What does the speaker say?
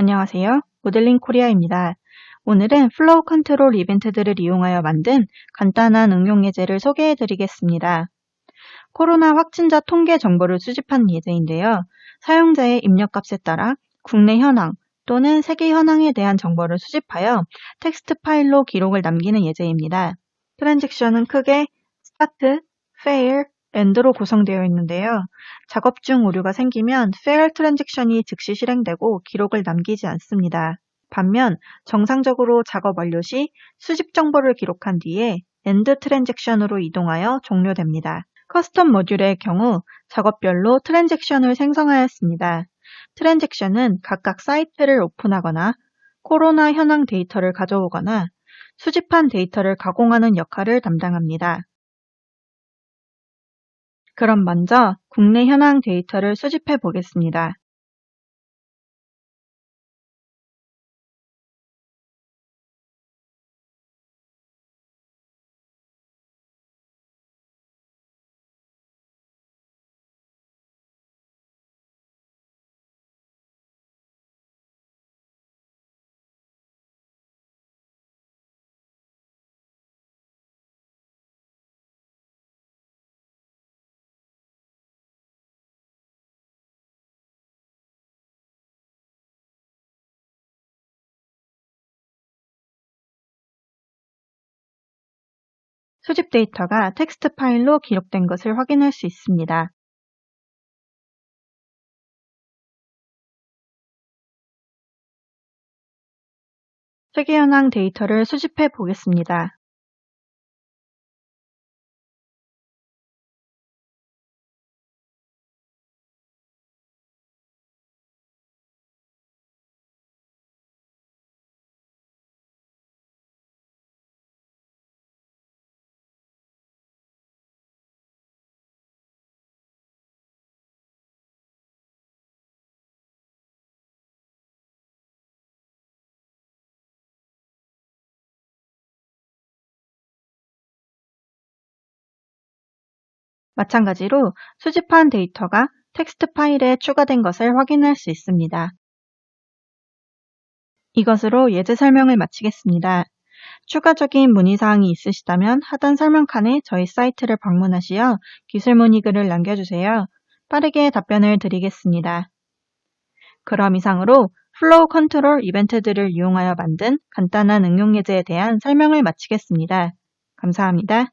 안녕하세요. 모델링 코리아입니다. 오늘은 플로우 컨트롤 이벤트들을 이용하여 만든 간단한 응용 예제를 소개해 드리겠습니다. 코로나 확진자 통계 정보를 수집한 예제인데요. 사용자의 입력값에 따라 국내 현황 또는 세계 현황에 대한 정보를 수집하여 텍스트 파일로 기록을 남기는 예제입니다. 트랜잭션은 크게 스타 end로 구성되어 있는데요. 작업 중 오류가 생기면 fail 트랜잭션이 즉시 실행되고 기록을 남기지 않습니다. 반면 정상적으로 작업 완료 시 수집 정보를 기록한 뒤에 end 트랜잭션으로 이동하여 종료됩니다. 커스텀 모듈의 경우 작업별로 트랜잭션을 생성하였습니다. 트랜잭션은 각각 사이트를 오픈하거나 코로나 현황 데이터를 가져오거나 수집한 데이터를 가공하는 역할을 담당합니다. 그럼 먼저 국내 현황 데이터를 수집해 보겠습니다. 수집 데이터가 텍스트 파일로 기록된 것을 확인할 수 있습니다. 세계 현황 데이터를 수집해 보겠습니다. 마찬가지로 수집한 데이터가 텍스트 파일에 추가된 것을 확인할 수 있습니다. 이것으로 예제 설명을 마치겠습니다. 추가적인 문의사항이 있으시다면 하단 설명칸에 저희 사이트를 방문하시어 기술 문의 글을 남겨주세요. 빠르게 답변을 드리겠습니다. 그럼 이상으로 플로우 컨트롤 이벤트들을 이용하여 만든 간단한 응용 예제에 대한 설명을 마치겠습니다. 감사합니다.